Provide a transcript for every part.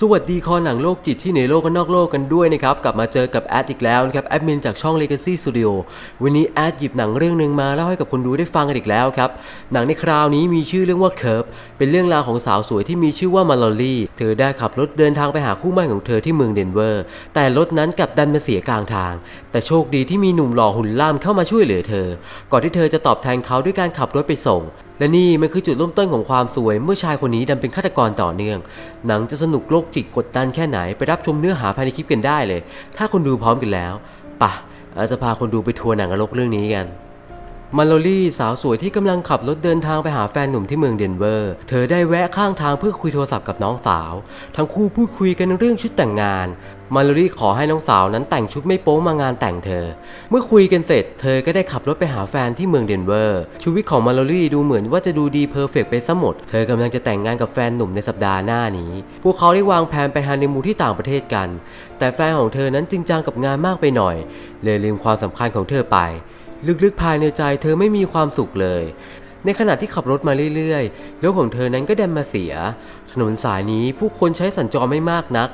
สวัสดีคอหนังโลกจิตที่ในโลกและนอกโลกกันด้วยนะครับ กลับมาเจอกับแอดอีกแล้วนะครับ แอดมินจากช่อง Legacy Studio วันนี้แอดหยิบหนังเรื่องหนึ่งมาเล่าให้กับคนดูได้ฟังกันอีกแล้วครับ หนังในคราวนี้มีชื่อเรื่องว่า Curve เป็นเรื่องราวของสาวสวยที่มีชื่อว่ามาลอลี่เธอได้ขับรถเดินทางไปหาคู่หมั่นของเธอที่เมืองเดนเวอร์ แต่รถนั้นกลับดันมาเสียกลางทาง แต่โชคดีที่มีหนุ่มหล่อหุ่นล่ามเข้ามาช่วยเหลือเธอ ก่อนที่เธอจะตอบแทนเขาด้วยการขับรถไปส่ง และนี่มันคือจุดเริ่มต้นของความสวยเมื่อชายคนนี้ดันเป็นฆาตกรต่อเนื่อง หนังจะสนุกโลกจิตกดดันแค่ไหนไปรับชมเนื้อหาภายในคลิปกันได้เลย ถ้าคนดูพร้อมกันแล้วปะเราจะพาคนดูไปทัวร์หนังนรกเรื่องนี้กัน มาโลลี่สาวสวยที่กำลังขับรถเดินทางไปหาแฟนหนุ่มที่เมืองเดนเวอร์ เธอได้แวะข้างทางเพื่อคุยโทรศัพท์กับน้องสาว ทั้งคู่พูดคุยกันเรื่องชุดแต่งงาน มาโลลี่ขอให้น้องสาวนั้นแต่งชุดไม่โป๊มางานแต่งเธอ เมื่อคุยกันเสร็จ เธอก็ได้ขับรถไปหาแฟนที่เมืองเดนเวอร์ ชีวิตของมาโลลี่ดูเหมือนว่าจะดูดีเพอร์เฟกต์ไปซะหมด เธอกำลังจะแต่งงานกับแฟนหนุ่มในสัปดาห์หน้านี้ พวกเขาได้วางแผนไปฮันนีมูนที่ต่างประเทศกัน แต่แฟนของเธอนั้นจริงจังกับงานมากไปหน่อย เลยลืมความสำคัญของเธอไป ลึกๆภายในใจเธอไม่มีความสุขเลย ในขณะที่ขับรถมาเรื่อยๆรถของเธอนั้นก็ดันมาเสีย ถนนสายนี้ผู้คนใช้สัญจรไม่มากนัก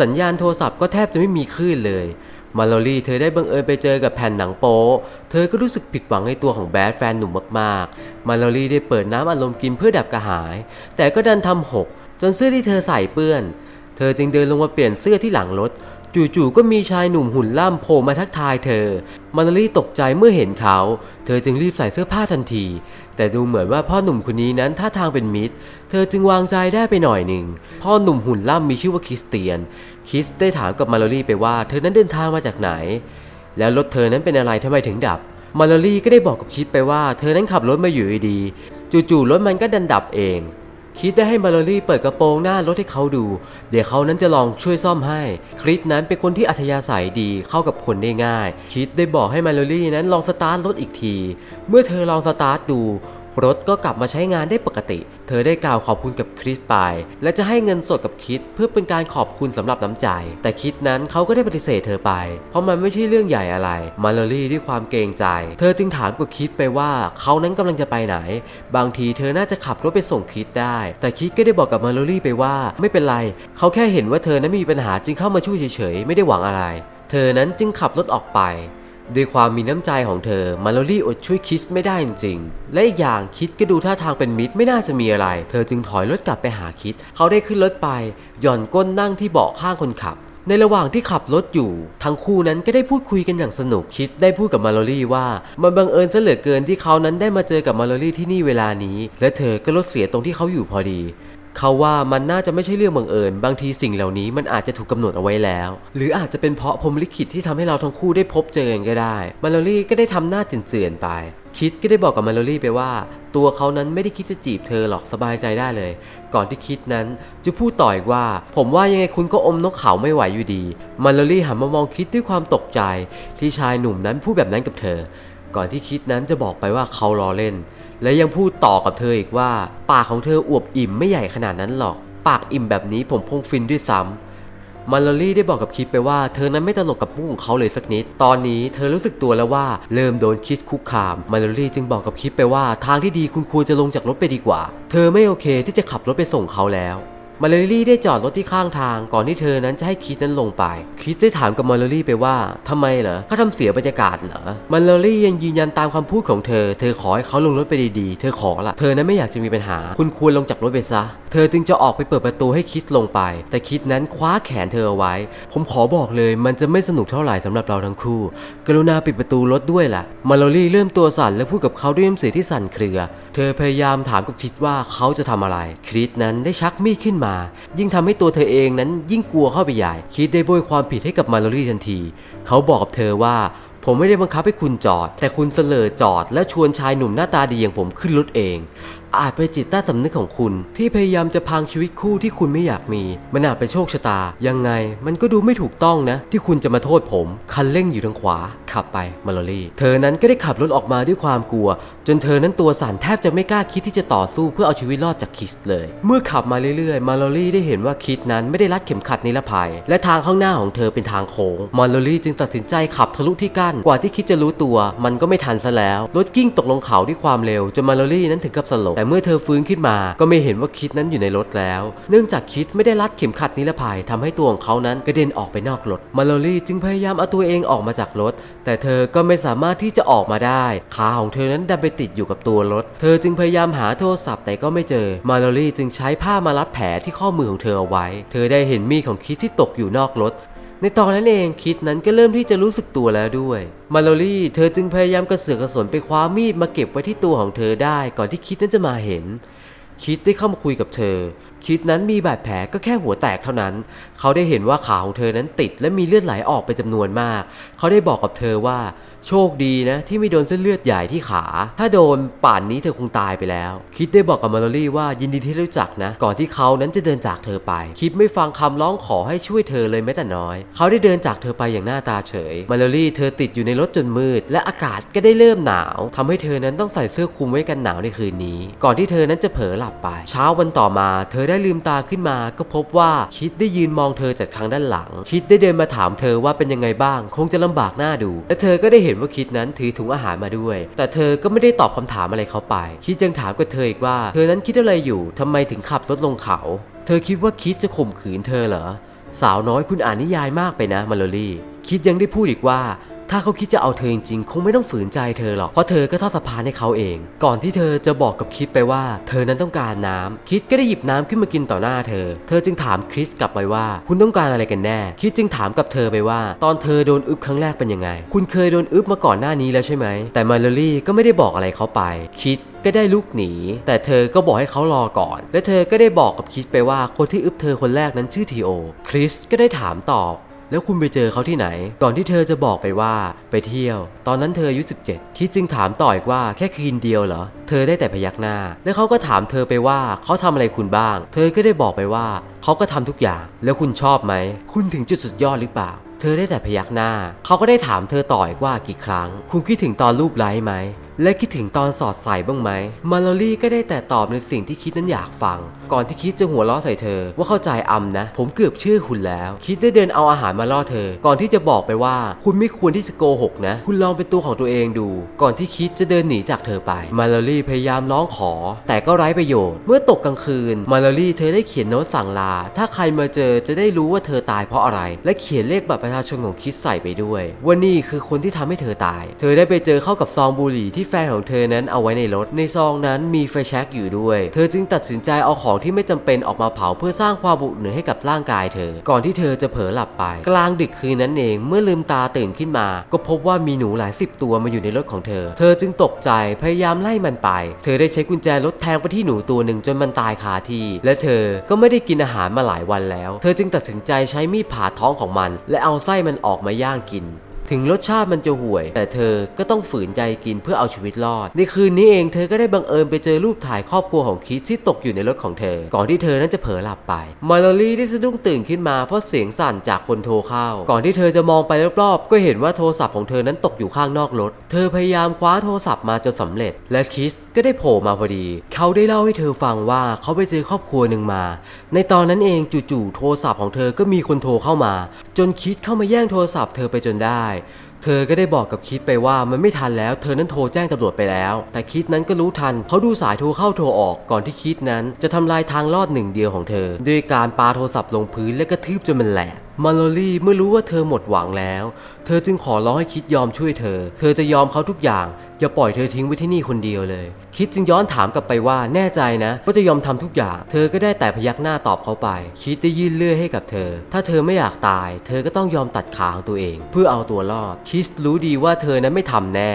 สัญญาณโทรศัพท์ก็แทบจะไม่มีคลื่นเลยมาลอรี่เธอได้บังเอิญไปเจอกับแผ่นหนังโป๊เธอก็รู้สึกผิดหวังในตัวของแบดแฟนหนุ่มมากๆ มาลอรี่ได้เปิดน้ำอารมณ์กินเพื่อดับกระหาย แต่ก็ดันทำหก จนเสื้อที่เธอใส่เปื้อน เธอจึงเดินลงมาเปลี่ยนเสื้อที่หลังรถ จู่ๆก็มีชายหนุ่มหุ่นล่ำโผล่มาทักทายเธอ มาลารีตกใจเมื่อเห็นเขา เธอจึงรีบใส่เสื้อผ้าทันที แต่ดูเหมือนว่าพ่อหนุ่มคนนี้นั้นท่าทางเป็นมิตร เธอจึงวางใจได้ไปหน่อยหนึ่ง พ่อหนุ่มหุ่นล่ำมีชื่อว่าคริสเตียน คริสได้ถามกับมาลารีไปว่าเธอนั้นเดินทางมาจากไหน แล้วรถเธอนั้นเป็นอะไรทำไมถึงดับ มาลารีก็ได้บอกกับคิดไปว่า เธอนั้นขับรถมาอยู่ดีๆจู่ๆรถมันก็ดันดับเอง คิดได้ให้มาลอรี่เปิดกระโปรงหน้ารถให้เขาดู เดี๋ยวเขานั้นจะลองช่วยซ่อมให้ คริสนั้นเป็นคนที่อัธยาศัยดีเข้ากับคนได้ง่าย คิดได้บอกให้มาลอรี่นั้นลองสตาร์ทรถอีกที เมื่อเธอลองสตาร์ทดู รถก็กลับมาใช้งานได้ปกติ เธอได้กล่าวขอบคุณกับคริสไป และจะให้เงินสดกับคิดเพื่อเป็นการขอบคุณสำหรับน้ำใจ แต่คิดนั้นเขาก็ได้ปฏิเสธเธอไป เพราะมันไม่ใช่เรื่องใหญ่อะไร มาลอรี่ด้วยความเกรงใจ เธอจึงถามกับคิดไปว่าเขานั้นกำลังจะไปไหน บางทีเธอน่าจะขับรถไปส่งคิดได้ แต่คิดก็ได้บอกกับมาลอรี่ไปว่า ไม่เป็นไร เขาแค่เห็นว่าเธอนั้นมีปัญหาจึงเข้ามาช่วยเฉยๆไม่ได้หวังอะไร เธอนั้นจึงขับรถออกไป ด้วยความมีน้ำใจของเธอมาลอรี่อดช่วยคิสไม่ได้จริงๆ และอีกอย่างคิดก็ดูท่าทางเป็นมิตรไม่น่าจะมีอะไร เธอจึงถอยรถกลับไปหาคิด เขาได้ขึ้นรถไปหย่อนก้นนั่งที่เบาะข้างคนขับ ในระหว่างที่ขับรถอยู่ ทั้งคู่นั้นก็ได้พูดคุยกันอย่างสนุกคิดได้พูดกับมาลอรี่ว่า มันบังเอิญซะเหลือเกินที่เขานั้นได้มาเจอกับมาลอรี่ที่นี่เวลานี้ และเธอก็รถเสียตรงที่เขาอยู่พอดี เขาว่ามันน่าจะไม่ใช่เรื่องบังเอิญ บางทีสิ่งเหล่านี้มันอาจจะถูกกำหนดเอาไว้แล้ว หรืออาจจะเป็นเพราะพรหมลิขิตที่ทำให้เราทั้งคู่ได้พบเจอกันก็ได้ มาลอรี่ก็ได้ทำหน้าเจือนๆไปคิดก็ได้บอกกับมาลอรี่ไปว่า ตัวเขานั้นไม่ได้คิดจะจีบเธอหรอกสบายใจได้เลย ก่อนที่คิดนั้นจะพูดต่ออีกว่า ผมว่ายังไงคุณก็อมนกเขาไม่ไหวอยู่ดี มาลอรี่หันมามองคิดด้วยความตกใจ ที่ชายหนุ่มนั้นพูดแบบนั้นกับเธอ ก่อนที่คิดนั้นจะบอกไปว่าเขาล้อเล่น และยังพูดต่อกับเธออีกว่า ปากของเธออวบอิ่มไม่ใหญ่ขนาดนั้นหรอก ปากอิ่มแบบนี้ผมคงฟินด้วยซ้ำมาลอรี่ได้บอกกับคิดไปว่าเธอนั้นไม่ตลกกับมุกของเขาเลยสักนิด ตอนนี้เธอรู้สึกตัวแล้วว่าเริ่มโดนคิดคุกคาม มาลอรี่จึงบอกกับคิดไปว่าทางที่ดีคุณควรจะลงจากรถไปดีกว่า เธอไม่โอเคที่จะขับรถไปส่งเขาแล้ว มาลอรี่ได้จอดรถที่ข้างทางก่อนที่เธอนั้นจะให้คิดนั้นลงไป คิดได้ถามกับมาลอรี่ไปว่าทำไมเหรอเขาทำเสียบรรยากาศเหรอมาลอรี่ยังยืนยันตามคำพูดของเธอ เธอขอให้เขาลงรถไปดีๆ เธอขอละเธอนั้นไม่อยากจะมีปัญหา คุณควรลงจากรถไปซะ เธอจึงจะออกไปเปิดประตูให้คิดลงไป แต่คิดนั้นคว้าแขนเธอเอาไว้ ผมขอบอกเลยมันจะไม่สนุกเท่าไหร่สำหรับเราทั้งคู่ กรุณาปิดประตูรถด้วยล่ะมาลอรี่เริ่มตัวสั่นและพูดกับเขาด้วยน้ำเสียงที่สั่นเครือเธอพยายามถามกับคิดว่าเขาจะทำอะไร คริสนั้นได้ชักมีดขึ้นมา ยิ่งทำให้ตัวเธอเองนั้นยิ่งกลัวเข้าไปใหญ่ คิดได้โบยความผิดให้กับมาลอรี่ทันที เขาบอกกับเธอว่าผมไม่ได้บังคับให้คุณจอด แต่คุณเสลอจอดและชวนชายหนุ่มหน้าตาดีอย่างผมขึ้นรถเอง อาจเป็นจิตใต้สำนึกของคุณ ที่พยายามจะพังชีวิตคู่ที่คุณไม่อยากมี มันอาจเป็นโชคชะตา ยังไง มันก็ดูไม่ถูกต้องนะ ที่คุณจะมาโทษผม คันเร่งอยู่ทางขวา ขับไปมาลอรี่ เธอนั้นก็ได้ขับรถออกมาด้วยความกลัว จนเธอนั้นตัวสั่นแทบจะไม่กล้าคิดที่จะต่อสู้เพื่อเอาชีวิตรอดจากคิสเลย เมื่อขับมาเรื่อยๆ มาลอรี่ได้เห็นว่าคิดนั้นไม่ได้รัดเข็มขัดนิรภัย และทางข้างหน้าของเธอเป็นทางโค้งมาลอรี่จึงตัดสินใจขับทะลุที่กั้นกว่าที่คิดจะรู้ตัว มันก็ไม่ทันซะแล้วรถกิ้งตกลงเขาด้วยความเร็วจนมาลอรี่นั้นถึงกับสลบแต่เมื่อเธอฟื้นขึ้นมาก็ไม่เห็นว่าคิดนั้นอยู่ในรถแล้ว เนื่องจากคิดไม่ได้รัดเข็มขัดนิรภัยทำให้ตัวของเขานั้นกระเด็นออกไปนอกรถมาโลลี่จึงพยายามเอาตัวเองออกมาจากรถ แต่เธอก็ไม่สามารถที่จะออกมาได้ ขาของเธอนั้นดันไปติดอยู่กับตัวรถ เธอจึงพยายามหาโทรศัพท์แต่ก็ไม่เจอมาโลลี่จึงใช้ผ้ามารัดแผลที่ข้อมือของเธอเอาไว้ เธอได้เห็นมีดของคิดที่ตกอยู่นอกรถ ในตอนนั้นเองคิดนั้นก็เริ่มที่จะรู้สึกตัวแล้วด้วย มาโลลี่เธอจึงพยายามกระเสือกกระสนไปคว้ามีดมาเก็บไว้ที่ตัวของเธอได้ก่อนที่คิดนั้นจะมาเห็น คิดได้เข้ามาคุยกับเธอ คิดนั้นมีบาดแผลก็แค่หัวแตกเท่านั้น เขาได้เห็นว่าขาของเธอนั้นติดและมีเลือดไหลออกไปจำนวนมาก เขาได้บอกกับเธอว่า โชคดีนะที่ไม่โดนเส้นเลือดใหญ่ที่ขา ถ้าโดนป่านนี้เธอคงตายไปแล้ว คิดได้บอกกับมาโลลี่ว่ายินดีที่รู้จักนะ ก่อนที่เขานั้นจะเดินจากเธอไป คิดไม่ฟังคำร้องขอให้ช่วยเธอเลยแม้แต่น้อย เขาได้เดินจากเธอไปอย่างหน้าตาเฉย มาโลลี่เธอติดอยู่ในรถจนมืด และอากาศก็ได้เริ่มหนาวทำให้เธอนั้นต้องใส่เสื้อคลุมไว้กันหนาวในคืนนี้ ก่อนที่เธอนั้นจะเผลอหลับไป เช้าวันต่อมา เธอได้ลืมตาขึ้นมา ก็พบว่าคิดได้ยืนมองเธอจากทางด้านหลัง คิดได้เดินมาถามเธอว่าเป็นยังไงบ้าง คงจะลำบากหน้าดู และเธอก็ได้เห็นว่าคิดนั้นถือถุงอาหารมาด้วย แต่เธอก็ไม่ได้ตอบคำถามอะไรเขาไป คิดยังถามกับเธออีกว่า เธอนั้นคิดอะไรอยู่ทำไมถึงขับรถลงเขา เธอคิดว่าคิดจะข่มขืนเธอเหรอสาวน้อยคุณอ่านนิยายมากไปนะมาโลลี่ คิดยังได้พูดอีกว่า ถ้าเขาคิดจะเอาเธอจริงๆ คงไม่ต้องฝืนใจเธอหรอก เพราะเธอก็ทอดสะพานให้เขาเอง ก่อนที่เธอจะบอกกับคิดไปว่า เธอนั้นต้องการน้ำคิดก็ได้หยิบน้ำขึ้นมากินต่อหน้าเธอ เธอจึงถามคริสกลับไปว่า คุณต้องการอะไรกันแน่ คิดจึงถามกับเธอไปว่า ตอนเธอโดนอึบครั้งแรกเป็นยังไง คุณเคยโดนอึบมาก่อนหน้านี้แล้วใช่ไหม แต่มาลลี่ก็ไม่ได้บอกอะไรเขาไป คิดก็ได้ลุกหนี แต่เธอก็บอกให้เขารอก่อน และเธอก็ได้บอกกับคิดไปว่าคนที่อึบเธอคนแรกนั้นชื่อทีโอ คริสก็ได้ถามตอบ แล้วคุณไปเจอเขาที่ไหน ก่อนที่เธอจะบอกไปว่าไปเที่ยว ตอนนั้นเธออายุ 17 คิดจึงถามต่ออีกว่าแค่คืนเดียวเหรอ เธอได้แต่พยักหน้า แล้วเขาก็ถามเธอไปว่าเขาทำอะไรคุณบ้าง เธอก็ได้บอกไปว่าเขาก็ทำทุกอย่าง แล้วคุณชอบไหม คุณถึงจุดสุดยอดหรือเปล่า เธอได้แต่พยักหน้า เขาก็ได้ถามเธอต่ออีกว่ากี่ครั้ง คุณคิดถึงตอนรูปไลฟ์ไหม และคิดถึงตอนสอดใส่บ้างไหม มาโลลี่ก็ได้แต่ตอบในสิ่งที่คิดนั้นอยากฟัง ก่อนที่คิดจะหัวเราะใส่เธอ ว่าเข้าใจอำนะ ผมเกือบเชื่อคุณแล้ว คิดได้เดินเอาอาหารมาล่อเธอ ก่อนที่จะบอกไปว่า คุณไม่ควรที่จะโกหกนะ คุณลองเป็นตัวของตัวเองดู ก่อนที่คิดจะเดินหนีจากเธอไป มาโลลี่พยายามร้องขอ แต่ก็ไร้ประโยชน์ เมื่อตกกลางคืน มาโลลี่เธอได้เขียนโน้ตสั่งลา ถ้าใครมาเจอจะได้รู้ว่าเธอตายเพราะอะไร และเขียนเลขบัตรประชาชนของคิดใส่ไปด้วยว่านี่คือคนที่ทำให้เธอตาย เธอได้ไปเจอเข้ากับซองบุหรี่ที่แฟนของเธอนั้นเอาไว้ในรถ ในซองนั้นมีไฟแช็กอยู่ด้วย เธอจึงตัดสินใจเอาของที่ไม่จำเป็นออกมาเผาเพื่อสร้างความบุเหนือให้กับร่างกายเธอ ก่อนที่เธอจะเผลอหลับไป กลางดึกคืนนั้นเองเมื่อลืมตาตื่นขึ้นมา ก็พบว่ามีหนูหลายสิบตัวมาอยู่ในรถของเธอ เธอจึงตกใจพยายามไล่มันไป เธอได้ใช้กุญแจรถแทงไปที่หนูตัวหนึ่งจนมันตายคาที่ และเธอก็ไม่ได้กินอาหารมาหลายวันแล้ว เธอจึงตัดสินใจใช้มีดผ่าท้องของมัน และเอาไส้มันออกมาย่างกิน ถึงรสชาติมันจะห่วย แต่เธอก็ต้องฝืนใจกินเพื่อเอาชีวิตรอด ในคืนนี้เองเธอก็ได้บังเอิญไปเจอรูปถ่ายครอบครัวของคิดที่ตกอยู่ในรถของเธอ ก่อนที่เธอนั้นจะเผลอหลับไปมาโลลี่ได้สะดุ้งตื่นขึ้นมาเพราะเสียงสั่นจากคนโทรเข้า ก่อนที่เธอจะมองไปรอบๆก็เห็นว่าโทรศัพท์ของเธอนั้นตกอยู่ข้างนอกรถ เธอพยายามคว้าโทรศัพท์มาจนสำเร็จ และคิสก็ได้โผล่มาพอดี เขาได้เล่าให้เธอฟังว่าเขาไปเจอครอบครัวหนึ่งมา ในตอนนั้นเองจู่ๆโทรศัพท์ของเธอก็มีคนโทรเข้ามา จนคิดเข้ามาแย่งโทรศัพท์เธอไปจนได้เธอก็ได้บอกกับคิดไปว่ามันไม่ทันแล้ว เธอนั้นโทรแจ้งตำรวจไปแล้ว แต่คิดนั้นก็รู้ทันเขาดูสายโทรเข้าโทรออกก่อนที่คิดนั้น จะทำลายทางรอดหนึ่งเดียวของเธอ ด้วยการปาโทรศัพท์ลงพื้นและกระทืบจนมันแหลก มาโลลี่เมื่อรู้ว่าเธอหมดหวังแล้ว เธอจึงขอร้องให้คิดยอมช่วยเธอ เธอจะยอมเขาทุกอย่าง อย่าปล่อยเธอทิ้งไว้ที่นี่คนเดียวเลย คิดจึงย้อนถามกลับไปว่าแน่ใจนะว่าจะยอมทำทุกอย่าง เธอก็ได้แต่พยักหน้าตอบเขาไป คิดได้ยื่นเลื่อยให้กับเธอ ถ้าเธอไม่อยากตาย เธอก็ต้องยอมตัดขาของตัวเอง เพื่อเอาตัวรอด คิดรู้ดีว่าเธอนั้นไม่ทำแน่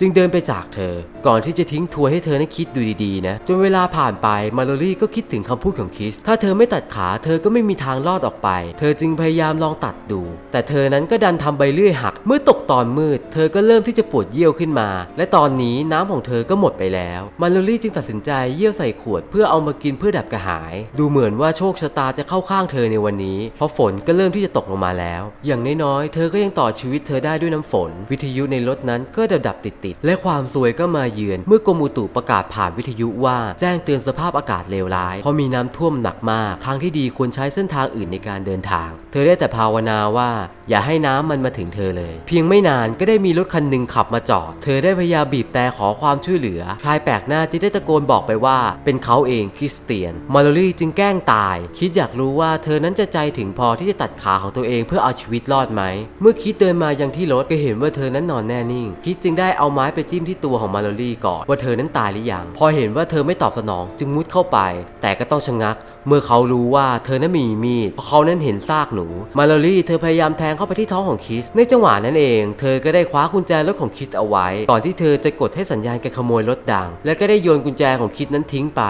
จึงเดินไปจากเธอ ก่อนที่จะทิ้งทัวนให้เธอนั้นคิดดูดีๆ นะ จนเวลาผ่านไปมาโลลี่ก็คิดถึงคำพูดของคิส ถ้าเธอไม่ตัดขาเธอก็ไม่มีทางรอดออกไป เธอจึงพยายามลองตัดดู แต่เธอนั้นก็ดันทำใบเลื่อยหัก เมื่อตกตอนมืด เธอก็เริ่มที่จะปวดเยี่ยวขึ้นมา และตอนนี้น้ำของเธอก็หมดไปแล้วมาโลลี่จึงตัดสินใจเยี่ยวใส่ขวดเพื่อเอามากินเพื่อดับกระหาย ดูเหมือนว่าโชคชะตาจะเข้าข้างเธอในวันนี้ เพราะฝนก็เริ่มที่จะตกลงมาแล้ว อย่างน้อยๆเธอก็ยังต่อชีวิตเธอได้ด้วยน้ำฝน วิทยุในรถนั้นก็ดับดับติดติด และความซวยก็มาเยือน เมื่อกรมอุตุประกาศผ่านวิทยุว่าแจ้งเตือนสภาพอากาศเลวร้าย เพราะมีน้ำท่วมหนักมาก ทางที่ดีควรใช้เส้นทางอื่นในการเดินทาง เธอได้แต่ภาวนาว่า อย่าให้น้ำมันมาถึงเธอเลย เพียงไม่นานก็ได้มีรถคันหนึ่งขับมาจอด เธอได้พยายามบีบแต่ขอความช่วยเหลือ ชายแปลกหน้าที่ได้ตะโกนบอกไปว่า เป็นเขาเองคริสเตียน มาโลลี่จึงแกล้งตาย คิดอยากรู้ว่าเธอนั้นจะใจถึงพอที่จะตัดขาของตัวเองเพื่อเอาชีวิตรอดไหม เมื่อคิดเดินมายังที่รถก็เห็นว่าเธอนั้นนอนแน่นิ่ง คิดจึงได้เอาไม้ไปจิ้มที่ตัวของมาโลลี่ก่อนว่าเธอนั้นตายหรือยัง พอเห็นว่าเธอไม่ตอบสนองจึงมุดเข้าไป แต่ก็ต้องชะงัก เมื่อเขารู้ว่าเธอนั้นมีมีดเพราะเขานั้นเห็นซากหนู มาโลลี่เธอพยายามแทงเข้าไปที่ท้องของคิส ในจังหวะนั้นเอง เธอก็ได้คว้ากุญแจรถของคิสเอาไว้ ก่อนที่เธอจะกดให้สัญญาณการขโมยรถดัง และก็ได้โยนกุญแจของคิสนั้นทิ้งไป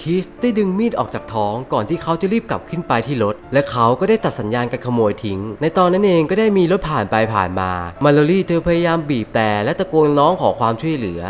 คิสได้ดึงมีดออกจากท้องก่อนที่เขาจะรีบกลับขึ้นไปที่รถ และเขาก็ได้ตัดสัญญาณการขโมยทิ้ง ในตอนนั้นเองก็ได้มีรถผ่านไปผ่านมา มาโลลี่เธอพยายามบีบแต่และตะโกนร้องขอความช่วยเหลือ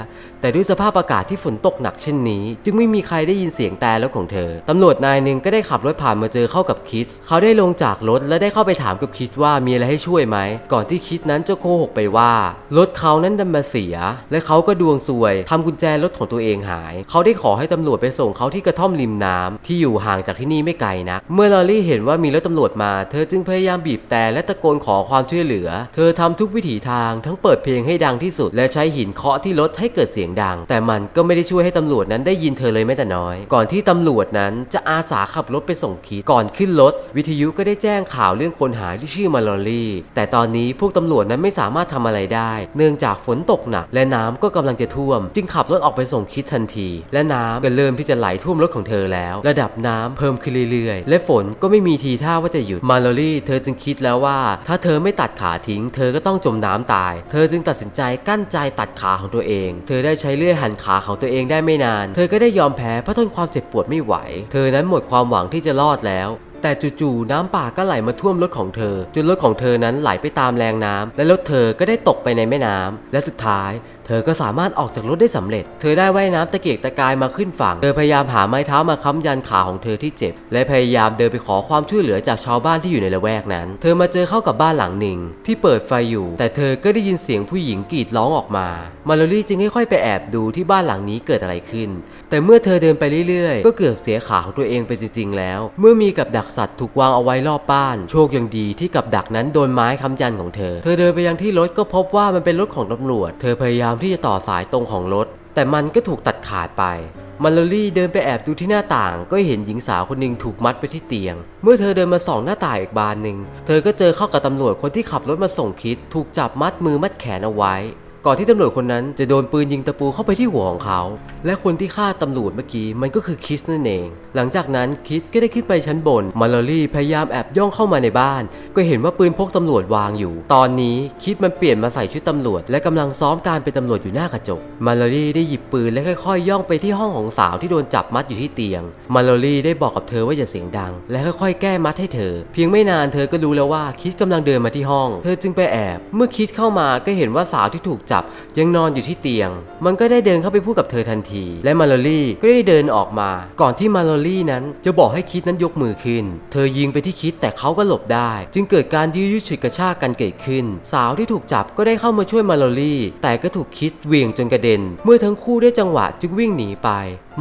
แต่ด้วยสภาพอากาศที่ฝนตกหนักเช่นนี้ จึงไม่มีใครได้ยินเสียงแต่รถของเธอ ตำรวจนายหนึ่งก็ได้ขับรถผ่านมาเจอเข้ากับคิส เขาได้ลงจากรถและได้เข้าไปถามกับคิสว่ามีอะไรให้ช่วยไหม ก่อนที่คิสนั้นจะโกหกไปว่ารถเขานั้นดันมาเสีย และเขาก็ดวงซวยทำกุญแจรถของตัวเองหาย เขาได้ขอให้ตำรวจไปส่งเขาที่กระท่อมริมน้ำที่อยู่ห่างจากที่นี่ไม่ไกลนัก เมื่อลอรี่เห็นว่ามีรถตำรวจมา เธอจึงพยายามบีบแต่และตะโกนขอความช่วยเหลือ เธอทำทุกวิถีทางทั้งเปิดเพลงให้ดังที่สุด และใช้หินเคาะที่รถให้เกิดเสียงดัง แต่มันก็ไม่ได้ช่วยให้ตำรวจนั้นได้ยินเธอเลยแม้แต่น้อย ก่อนที่ตำรวจนั้นจะอาสาขับรถไปส่งคีก่อนขึ้นรถวิทยุก็ได้แจ้งข่าวเรื่องคนหายที่ชื่อมาลอรี่ แต่ตอนนี้พวกตำรวจนั้นไม่สามารถทำอะไรได้ เนื่องจากฝนตกหนักและน้ำก็กำลังจะท่วม จึงขับรถออกไปส่งคิดทันที และน้ำก็เริ่มที่จะไหลท่วมรถของเธอแล้ว ระดับน้ำเพิ่มขึ้นเรื่อยๆ และฝนก็ไม่มีทีท่าว่าจะหยุดมาลอรี่ เธอจึงคิดแล้วว่า ถ้าเธอไม่ตัดขาทิ้ง เธอก็ต้องจมน้ำตาย เธอจึงตัดสินใจกั้นใจตัดขาของตัวเอง เธอได้ใช้เลื่อยหั่นขาของตัวเองได้ไม่นาน เธอก็ได้ยอมแพ้เพราะทนความเจ็บปวดไม่ไหว เธอนั้นหมดความหวังที่จะรอดแล้วแต่จู่ๆน้ำป่าก็ไหลมาท่วมรถของเธอ จนรถของเธอนั้นไหลไปตามแรงน้ำและรถเธอก็ได้ตกไปในแม่น้ำและสุดท้าย เธอก็สามารถออกจากรถได้สำเร็จ เธอได้ว่ายน้ำตะเกียกตะกายมาขึ้นฝั่ง เธอพยายามหาไม้เท้ามาค้ำยันขาของเธอที่เจ็บ และพยายามเดินไปขอความช่วยเหลือจากชาวบ้านที่อยู่ในละแวกนั้น เธอมาเจอเข้ากับบ้านหลังหนึ่ง ที่เปิดไฟอยู่ แต่เธอก็ได้ยินเสียงผู้หญิงกรีดร้องออกมา มาลอรี่จึงค่อยๆไปแอบดูที่บ้านหลังนี้เกิดอะไรขึ้น แต่เมื่อเธอเดินไปเรื่อยๆ ก็เกือบเสียขาของตัวเองไปจริงๆแล้ว เมื่อมีกับดักสัตว์ถูกวางเอาไว้รอบบ้าน โชคยังดีที่กับดักนั้นโดนไม้ค้ำยันของเธอ เธอเดินไปยังที่รถก็พบว่ามันเป็นรถของตำรวจ เธอพยายามที่จะต่อสายตรงของรถ แต่มันก็ถูกตัดขาดไปมาลลี่เดินไปแอบดูที่หน้าต่าง ก็เห็นหญิงสาวคนหนึ่งถูกมัดไปที่เตียง เมื่อเธอเดินมาส่องหน้าต่างอีกบานหนึ่ง เธอก็เจอเข้ากับตำรวจคนที่ขับรถมาส่งคิด ถูกจับมัดมือมัดแขนเอาไว้ ก่อนที่ตำรวจคนนั้นจะโดนปืนยิงตะปูเข้าไปที่หัวของเขา และคนที่ฆ่าตำรวจเมื่อกี้มันก็คือคิสนั่นเอง หลังจากนั้นคิสก็ได้ขึ้นไปชั้นบน มาลอรี่พยายามแอบย่องเข้ามาในบ้าน ก็เห็นว่าปืนพกตำรวจวางอยู่ ตอนนี้คิสมันเปลี่ยนมาใส่ชุดตำรวจ และกำลังซ้อมการเป็นตำรวจอยู่หน้ากระจก มาลอรี่ได้หยิบปืนและค่อยๆ ย่องไปที่ห้องของสาวที่โดนจับมัดอยู่ที่เตียง มาลอรี่ได้บอกกับเธอว่าอย่าเสียงดัง และค่อยๆ แก้มัดให้เธอ เพียงไม่นานเธอก็รู้แล้วว่าคิสกำลังเดินมาที่ห้อง เธอจึงไปแอบ เมื่อคิสเข้ามาก็เห็นว่าสาวที่ถูกจับยังนอนอยู่ที่เตียง มันก็ได้เดินเข้าไปพูดกับเธอทันที และมาลอรี่ก็ได้เดินออกมา ก่อนที่มาลอรี่นั้นจะบอกให้คิดนั้นยกมือขึ้น เธอยิงไปที่คิดแต่เขาก็หลบได้ จึงเกิดการยื้อยุดฉุดกระชากกันเกิดขึ้น สาวที่ถูกจับก็ได้เข้ามาช่วยมาลอรี่ แต่ก็ถูกคิดเหวี่ยงจนกระเด็น เมื่อทั้งคู่ได้จังหวะจึงวิ่งหนีไป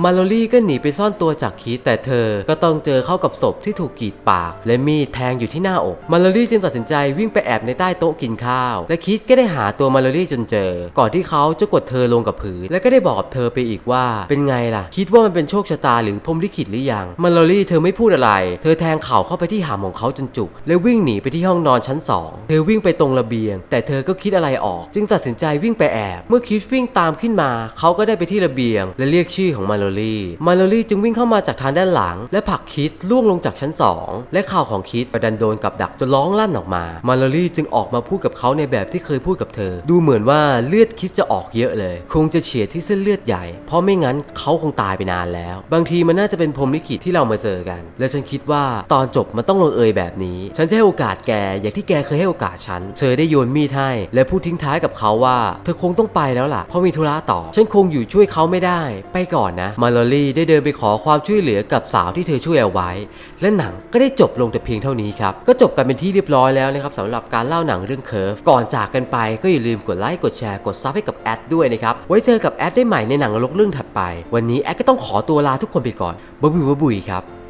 มาลอรี่ก็หนีไปซ่อนตัวจากคิดแต่เธอก็ต้องเจอเข้ากับศพที่ถูกกรีดปาก และมีดแทงอยู่ที่หน้าอก มาลอรี่จึงตัดสินใจวิ่งไปแอบในใต้โต๊ะกินข้าว และคิดก็ได้หาตัวมาลอรี่จนเจอ ก่อนที่เขาจะกดเธอลงกับพื้น และก็ได้บอกกับเธอไปอีกว่า เป็นไงล่ะ คิดว่ามันเป็นโชคชะตาหรือพรมลิขิตหรือยัง มาลอรี่เธอไม่พูดอะไร เธอแทงเข่าเข้าไปที่หามของเขาจนจุก แล้ววิ่งหนีไปที่ห้องนอนชั้นสองเธอวิ่งไปตรงระเบียง แต่เธอก็คิดอะไรออก จึงตัดสินใจวิ่งไปแอบ เมื่อคิดวิ่งตามขึ้นมา เขาก็ได้ไปที่ระเบียง และเรียกชื่อของมาลอรี่มาลอรี่จึงวิ่งเข้ามาจากทางด้านหลัง และผลักคิดล่วงลงจากชั้นสองและข่าวของคิดประดันโดนกับดักจนร้องลั่นออกมา มาลอรี่จึงออกมาพูดกับเขาในแบบที่เคยพูดกับเธอ ดูเหมือนว่าเลือดคิดจะออกเยอะเลย คงจะเฉียดที่เส้นเลือดใหญ่ เพราะไม่งั้นเขาคงตายไปนานแล้ว บางทีมันน่าจะเป็นพรมลิขิตที่เรามาเจอกัน และฉันคิดว่าตอนจบมันต้องลงเอยแบบนี้ ฉันจะให้โอกาสแกอย่างที่แกเคยให้โอกาสฉัน เธอได้โยนมีดให้และพูดทิ้งท้ายกับเขาว่า เธอคงต้องไปแล้วล่ะเพราะมีธุระต่อ ฉันคงอยู่ช่วยเขาไม่ได้ ไปก่อนนะมาลอรี่ได้เดินไปขอความช่วยเหลือกับสาวที่เธอช่วยเอาไว้ และหนังก็ได้จบลงแต่เพียงเท่านี้ครับก็จบกันเป็นที่เรียบร้อยแล้วนะครับสำหรับการเล่าหนังเรื่องเคิร์ฟก่อนจากกันไปก็อย่าลืมกดไลค์กดแชร์กดซับให้กับแอดด้วยนะครับไว้เจอกับแอดได้ใหม่ในหนังลกเรื่องถัดไป วันนี้แอดก็ต้องขอตัวลาทุกคนไปก่อนบ๊ายบายบ๊ายบายครับ